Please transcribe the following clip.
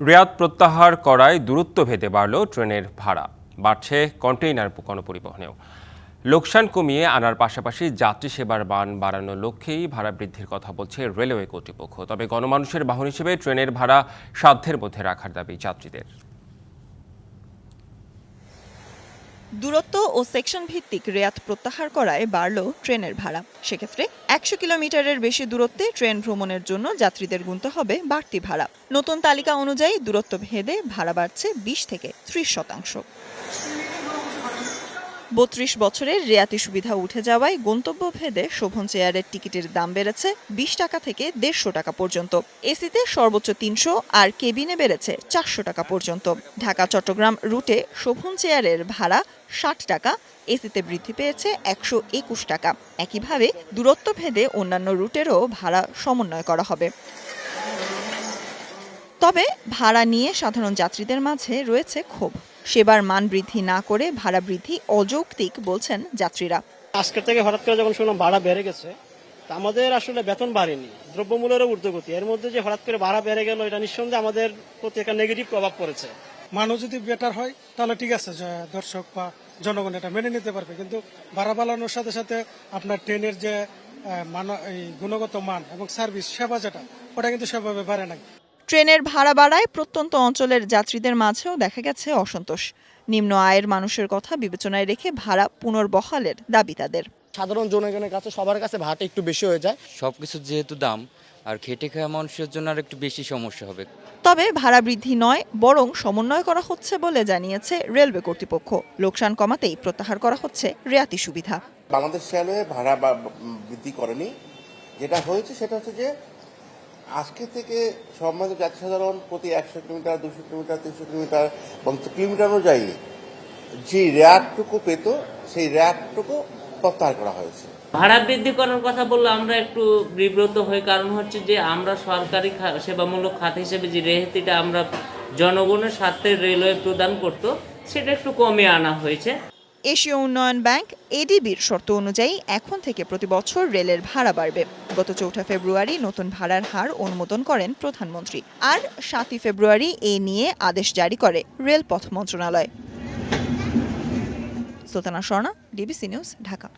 রেয়াদ প্রত্যাহার করায় দূরত্ব ভেদে বাড়ল ট্রেনের ভাড়া, বাড়ছে কন্টেইনার গণপরিবহনেও। লোকসান কমিয়ে আনার পাশাপাশি যাত্রী সেবার মান বাড়ানোর লক্ষ্যেই ভাড়া বৃদ্ধির কথা বলছে রেলওয়ে কর্তৃপক্ষ। তবে গণমানুষের বাহন হিসেবে ট্রেনের ভাড়া সাধ্যের মধ্যে রাখার দাবি যাত্রীদের। দূরত্ব ও সেকশন ভিত্তিক রেয়াত প্রত্যাহার করায় বাড়ল ট্রেনের ভাড়া। সেক্ষেত্রে একশো কিলোমিটারের বেশি দূরত্বে ট্রেন ভ্রমণের জন্য যাত্রীদের গুনতে হবে বাড়তি ভাড়া। নতুন তালিকা অনুযায়ী দূরত্ব ভেদে ভাড়া বাড়ছে বিশ থেকে ত্রিশ শতাংশ। বত্রিশ বছরের রেয়াতি সুবিধা উঠে যাওয়ায় গন্তব্য ভেদে শোভন চেয়ারের টিকিটের দাম বেড়েছে বিশ টাকা থেকে দেড়শো টাকা পর্যন্ত। এসিতে সর্বোচ্চ তিনশো আর কেবিনে বেড়েছে চারশো টাকা পর্যন্ত। ঢাকা, চট্টগ্রাম রুটে শোভন চেয়ারের ভাড়া ষাট টাকা, এসিতে বৃদ্ধি পেয়েছে একশো একুশ টাকা। একইভাবে দূরত্ব ভেদে অন্যান্য রুটেরও ভাড়া সমন্বয় করা হবে। তবে ভাড়া নিয়ে সাধারণ যাত্রীদের মাঝে রয়েছে ক্ষোভ। সেবার মান বৃদ্ধি না করে ভাড়া বৃদ্ধি অযৌক্তিক বলছেন যাত্রীরা। আজকের থেকে হঠাৎ করে যখন শুনলাম ভাড়া বেড়ে গেছে তা আমাদের আসলে বেতন বাড়েনি দ্রব্যমূল্যেরও ঊর্ধ্বগতি। এর মধ্যে যে হঠাৎ করে ভাড়া বেড়ে গেল এটা নিঃসন্দেহে আমাদের প্রতি একটা নেগেটিভ প্রভাব পড়েছে। মানুষ যদি বেটার হয় তাহলে ঠিক আছে দর্শক বা জনগণ এটা মেনে নিতে পারবে। কিন্তু ভাড়া বাড়ানোর সাথে সাথে আপনার ট্রেনের যে মান এই গুণগত মান এবং সার্ভিস সেবা যেটা ওটা কিন্তু সেভাবে বাড়ে নাই। ট্রেনের ভাড়া বাড়ায় প্রত্যন্ত অঞ্চলের যাত্রীদের মাঝেও দেখা গেছে অসন্তোষ। নিম্ন আয়ের মানুষের কথা বিবেচনায় রেখে ভাড়া পুনর্বহালের দাবি তাদের। সাধারণ জনগণের কাছে সবার কাছে ভাড়াটা একটু বেশি হয়ে যায়। সব কিছুর যেহেতু দাম আর খেটে খাওয়া মানুষের জন্য আর একটু বেশি সমস্যা হবে। তবে ভাড়া বৃদ্ধি নয় বরং সমন্বয় করা হচ্ছে বলে জানিয়েছে রেলওয়ে কর্তৃপক্ষ। লোকসান কমাতেই প্রত্যাহার করা হচ্ছে রেয়াতি সুবিধা। বাংলাদেশ রেলওয়ে ভাড়া বৃদ্ধি করেনি। যেটা হয়েছে সেটা হচ্ছে যে আজকে থেকে সম্মানিত জাতি সাধারণ প্রতি একশো কিলোমিটার, দুশো কিলোমিটার, তিনশো কিলোমিটার এবং কিলোমিটার অনুযায়ী যে র্যাটটুকু পেত, সেই র্যাটটুকু প্রত্যাহার করা হয়েছে। ভাড়া বৃদ্ধি করার কথা বললে আমরা একটু বিব্রত হই, কারণ হচ্ছে যে আমরা সরকারি সেবামূলক খাত হিসেবে যে রেহাতিটা আমরা জনগণের স্বার্থে রেলওয়ে প্রদান করত, সেটা একটু কমিয়ে আনা হয়েছে। এশীয় উন্নয়ন ব্যাংক এডিবির শর্ত অনুযায়ী এখন থেকে প্রতি বছর রেলের ভাড়া বাড়বে। গত চৌঠা ফেব্রুয়ারি নতুন ভাড়ার হার অনুমোদন করেন প্রধানমন্ত্রী। আর সাতই ফেব্রুয়ারি এ নিয়ে আদেশ জারি করে রেলপথ মন্ত্রণালয়। Sultana Swarna DBC news, Dhaka.